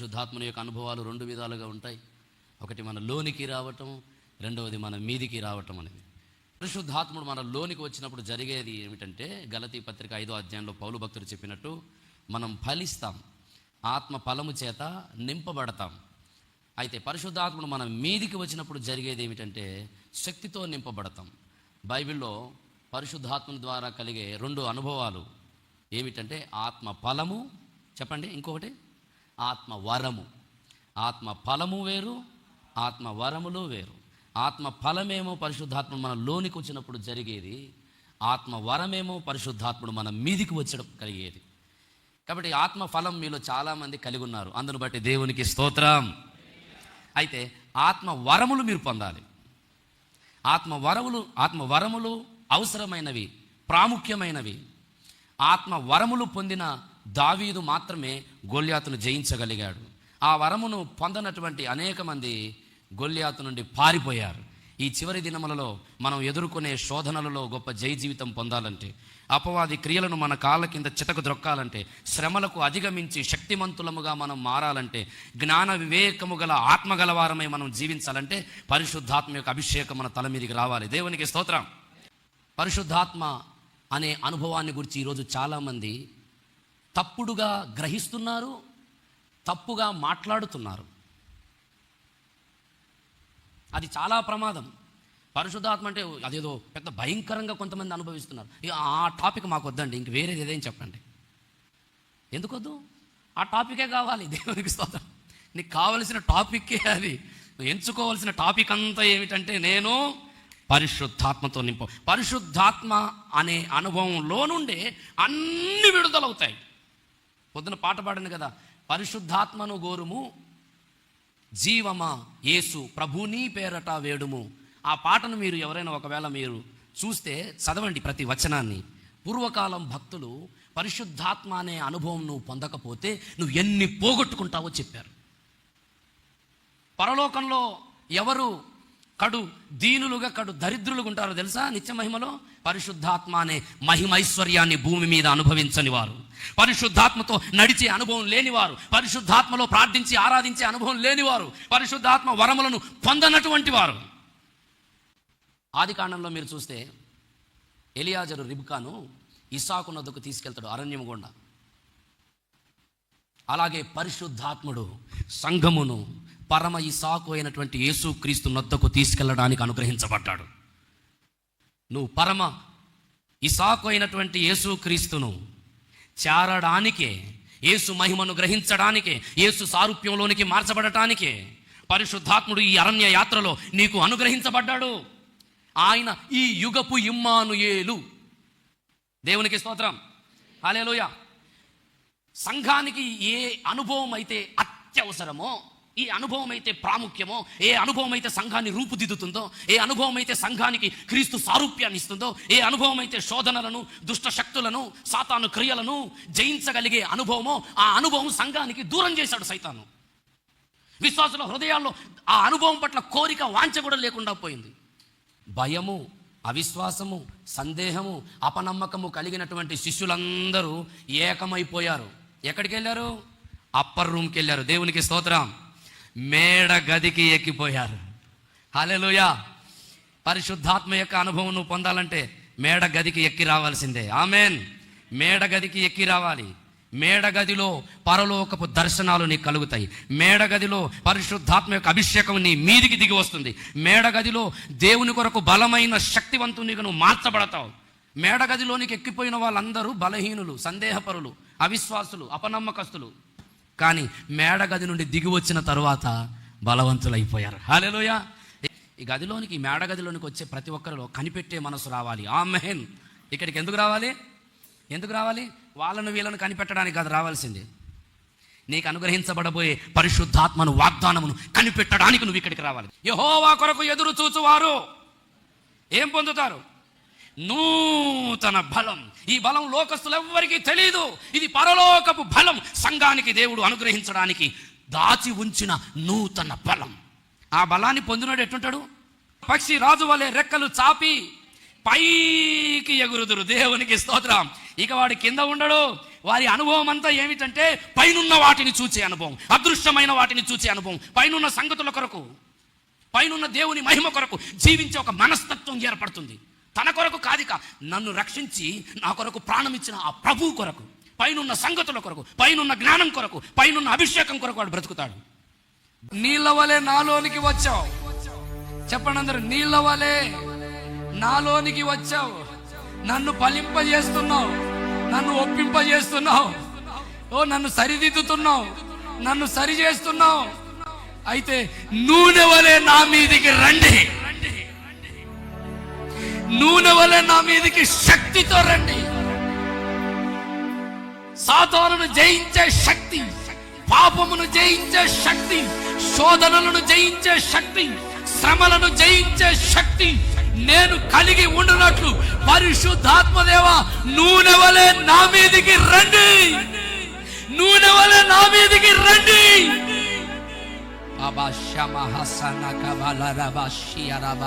శుద్ధాత్మని యొక్క అనుభవాలు రెండు విధాలుగా ఉంటాయి. ఒకటి మన లోనికి రావటం రెండవది మన మీదికి రావటం అనేది. పరిశుద్ధాత్ముడు మన లోనికి వచ్చినప్పుడు జరిగేది ఏమిటంటే గలతీ పత్రిక ఐదో అధ్యాయంలో పౌలు భక్తుడు చెప్పినట్టు మనం ఫలిస్తాం. ఆత్మ ఫలము చేత నింపబడతాం. అయితే పరిశుద్ధాత్ముడు మన మీదికి వచ్చినప్పుడు జరిగేది ఏమిటంటే శక్తితో నింపబడతాం. బైబిల్లో పరిశుద్ధాత్మ ద్వారా కలిగే రెండు అనుభవాలు ఏమిటంటే ఆత్మ ఫలము చెప్పండి ఇంకొకటి. ఆత్మ వరము ఆత్మ ఫలము వేరు ఆత్మ వరములు వేరు. ఆత్మ ఫలమేమో పరిశుద్ధాత్మ మన లోనికి వచ్చినప్పుడు జరిగేది ఆత్మ వరమేమో పరిశుద్ధాత్ముడు మన మీదికి వచ్చడం కలిగేది. కాబట్టి ఆత్మ ఫలం మీలో చాలామంది కలిగి ఉన్నారు. అందును బట్టి దేవునికి స్తోత్రం. అయితే ఆత్మ వరములు మీరు పొందాలి. ఆత్మ వరములు ఆత్మ వరములు అవసరమైనవి ప్రాముఖ్యమైనవి. ఆత్మ వరములు పొందిన దావీదు మాత్రమే గొల్యాతును జయించగలిగాడు. ఆ వరమును పొందనటువంటి అనేక మంది గొల్యాతు నుండి పారిపోయారు. ఈ చివరి దినములలో మనం ఎదుర్కొనే శోధనలలో గొప్ప జయ జీవితం పొందాలంటే అపవాది క్రియలను మన కాళ్ళ కింద చితకు ద్రొక్కాలంటే శ్రమలకు అధిగమించి శక్తిమంతులముగా మనం మారాలంటే జ్ఞాన వివేకము గల ఆత్మగలవారమై మనం జీవించాలంటే పరిశుద్ధాత్మ యొక్క అభిషేకం మన తల మీదకి రావాలి. దేవునికి స్తోత్రం. పరిశుద్ధాత్మ అనే అనుభవాన్ని గురించి ఈరోజు చాలామంది తప్పుడుగా గ్రహిస్తున్నారు తప్పుగా మాట్లాడుతున్నారు. అది చాలా ప్రమాదం. పరిశుద్ధాత్మ అంటే అదేదో పెద్ద భయంకరంగా కొంతమంది అనుభవిస్తున్నారు. ఇక ఆ టాపిక్ మాకు వద్దండి ఇంక వేరేది ఏదేం చెప్పండి. ఎందుకొద్దు? ఆ టాపికే కావాలి దేవునికి స్తోత్రం. నీకు కావలసిన టాపిక్కే అది. నువ్వు ఎంచుకోవాల్సిన టాపిక్ అంతా ఏమిటంటే నేను పరిశుద్ధాత్మతో నింపు పరిశుద్ధాత్మ అనే అనుభవంలో నుండే అన్ని విడుదలవుతాయి. పొద్దున పాట పాడింది కదా పరిశుద్ధాత్మను గోరుము జీవమా యేసు ప్రభుని పేరట వేడుము. ఆ పాటను మీరు ఎవరైనా ఒకవేళ మీరు చూస్తే చదవండి ప్రతి వచనాన్ని. పూర్వకాలం భక్తులు పరిశుద్ధాత్మ అనే అనుభవం నువ్వు పొందకపోతే నువ్వు ఎన్ని పోగొట్టుకుంటావో చెప్పారు. పరలోకంలో ఎవరు కడు దీనులుగా కడు దరిద్రులుగా ఉంటారు తెలుసా? నిత్య మహిమలో పరిశుద్ధాత్మ అనే మహిమైశ్వర్యాన్ని భూమి మీద అనుభవించని వారు. పరిశుద్ధాత్మతో నడిచే అనుభవం లేనివారు పరిశుద్ధాత్మలో ప్రార్థించి ఆరాధించే అనుభవం లేనివారు పరిశుద్ధాత్మ వరములను పొందనటువంటి వారు. ఆది కాండంలో మీరు చూస్తే ఎలియాజరు రిబ్కాను ఇసాకు నద్దకు తీసుకెళ్తాడు అరణ్యము గుండా. అలాగే పరిశుద్ధాత్ముడు సంఘమును పరమ ఇసాకు అయినటువంటి యేసుక్రీస్తు నొద్దకు తీసుకెళ్ళడానికి అనుగ్రహించబడ్డాడు. నువ్వు పరమ ఇసాకు అయినటువంటి యేసు క్రీస్తును చేరడానికే యేసు మహిమను గ్రహించడానికే యేసు సారూప్యంలోనికి మార్చబడటానికే పరిశుద్ధాత్ముడు ఈ అరణ్య యాత్రలో నీకు అనుగ్రహించబడ్డాడు. ఆయన ఈ యుగపు ఇమ్మానుయేలు. దేవునికి స్తోత్రం. హాలేలోయ సంఘానికి ఏ అనుభవం అయితే అత్యవసరమో ఈ అనుభవం అయితే ప్రాముఖ్యమో ఏ అనుభవం అయితే సంఘాన్ని రూపుదిద్దుతుందో ఏ అనుభవం అయితే సంఘానికి క్రీస్తు సారూప్యాన్ని ఇస్తుందో ఏ అనుభవం అయితే శోధనలను దుష్ట శక్తులను సాతాను క్రియలను జయించగలిగే అనుభవమో ఆ అనుభవం సంఘానికి దూరం చేశాడు సైతాను. విశ్వాసుల హృదయాల్లో ఆ అనుభవం పట్ల కోరిక వాంఛ కూడా లేకుండా పోయింది. భయము అవిశ్వాసము సందేహము అపనమ్మకము కలిగినటువంటి శిష్యులందరూ ఏకమైపోయారు. ఎక్కడికి వెళ్ళారు అప్పర్ రూమ్కి వెళ్ళారు దేవునికి స్తోత్రం. మేడ గదికి ఎక్కిపోయారు. హల్లెలూయా. పరిశుద్ధాత్మ యొక్క అనుభవం నువ్వు పొందాలంటే మేడ గదికి ఎక్కి రావాల్సిందే. ఆమెన్. మేడ గదికి ఎక్కి రావాలి. మేడ గదిలో పరలోకపు దర్శనాలు నీకు కలుగుతాయి. మేడ గదిలో పరిశుద్ధాత్మ యొక్క అభిషేకం నీ మీదికి దిగి వస్తుంది. మేడ గదిలో దేవుని కొరకు బలమైన శక్తివంతునిగా నువ్వు మార్చబడతావు. మేడ గదిలోనికి ఎక్కిపోయిన వాళ్ళందరూ బలహీనులు సందేహపరులు అవిశ్వాసులు అపనమ్మకస్తులు. కానీ మేడ గది నుండి దిగి వచ్చిన తరువాత బలవంతులైపోయారు. హాలేలోయ ఈ గదిలోనికి ఈ మేడ గదిలోనికి వచ్చే ప్రతి ఒక్కరిలో కనిపెట్టే మనసు రావాలి. ఆ మెహెన్ ఇక్కడికి ఎందుకు రావాలి? ఎందుకు రావాలి? వాళ్ళను వీళ్ళను కనిపెట్టడానికి కాదు రావాల్సింది. నీకు అనుగ్రహించబడబోయే పరిశుద్ధాత్మను వాగ్దానమును కనిపెట్టడానికి నువ్వు ఇక్కడికి రావాలి. యహోవా కొరకు ఎదురు చూచువారు. ఏం పొందుతారు? నూతన బలం. ఈ బలం లోకస్తులు ఎవ్వరికీ తెలియదు ఇది పరలోకపు బలం. సంఘానికి దేవుడు అనుగ్రహించడానికి దాచి ఉంచిన నూతన బలం. ఆ బలాన్ని పొందినాడు ఎట్టుంటాడు? పక్షి రాజు వలె రెక్కలు చాపి పైకి ఎగురుదురు. దేవునికి స్తోత్రం. ఇక వాడు కింద ఉండడు. వారి అనుభవం అంతా ఏమిటంటే పైనున్న వాటిని చూచే అనుభవం. అదృశ్యమైన వాటిని చూచే అనుభవం. పైనున్న సంగతుల కొరకు పైనున్న దేవుని మహిమ కొరకు జీవించే ఒక మనస్తత్వం ఏర్పడుతుంది. తన కొరకు కాదిక. నన్ను రక్షించి నా కొరకు ప్రాణం ఇచ్చిన ఆ ప్రభువు కొరకు పైనున్న సంగతుల కొరకు పైనున్న జ్ఞానం కొరకు పైనున్న అభిషేకం కొరకు వాడు బ్రతుకుతాడు. నీళ్ళ వలె నాలోనికి వచ్చావు. చెప్పండి అందరు నీళ్ళ వలె నాలోనికి వచ్చావు. నన్ను ఫలింపజేస్తున్నావు. నన్ను ఒప్పింపజేస్తున్నావు. ఓ నన్ను సరిదిద్దుతున్నావు. నన్ను సరి చేస్తున్నావు అయితే నూనె వలె నా మీదికి రండి. నూనె వలె నా మీదికి శక్తితో రండి. సాతానును జయించే శక్తి పాపమును జయించే శక్తి శోధనలను జయించే శక్తి శ్రమలను జయించే శక్తి నేను కలిగి ఉండునట్లు పరిశుద్ధాత్మదేవ నూనె వలె నా మీదికి రండి. నూనె వలె నా మీదికి రండి. బాబా శమ హసన కబల రబ షియరబ